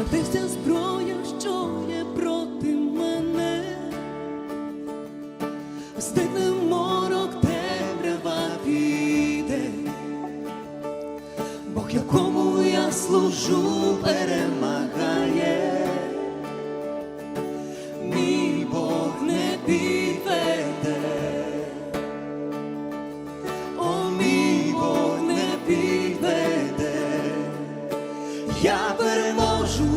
а ти вся зброя, що є проти мене, стигне морок темрява піде, Бог, якому я служу, перемагає. Мій Бог не підведе, о мій Бог не підведе. Я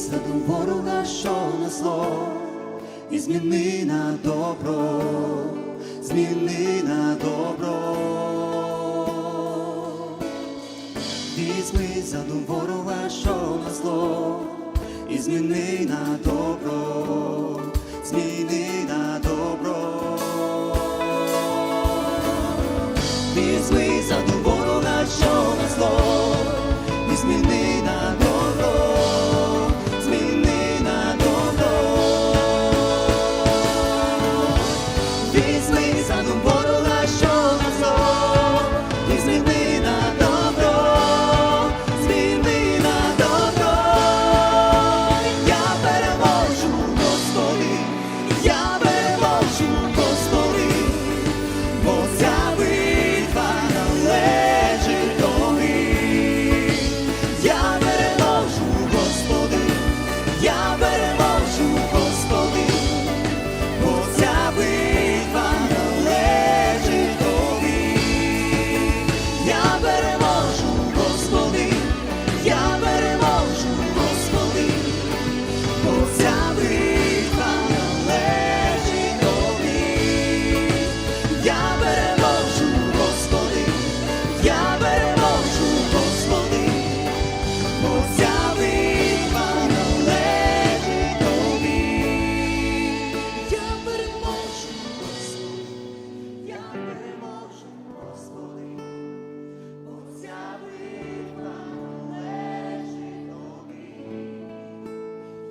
задум ворога, що на зло, і зміни на добро, зміни на добро, візьми задум ворога, що на зло, і зміни на добро, зміни на добро.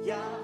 야.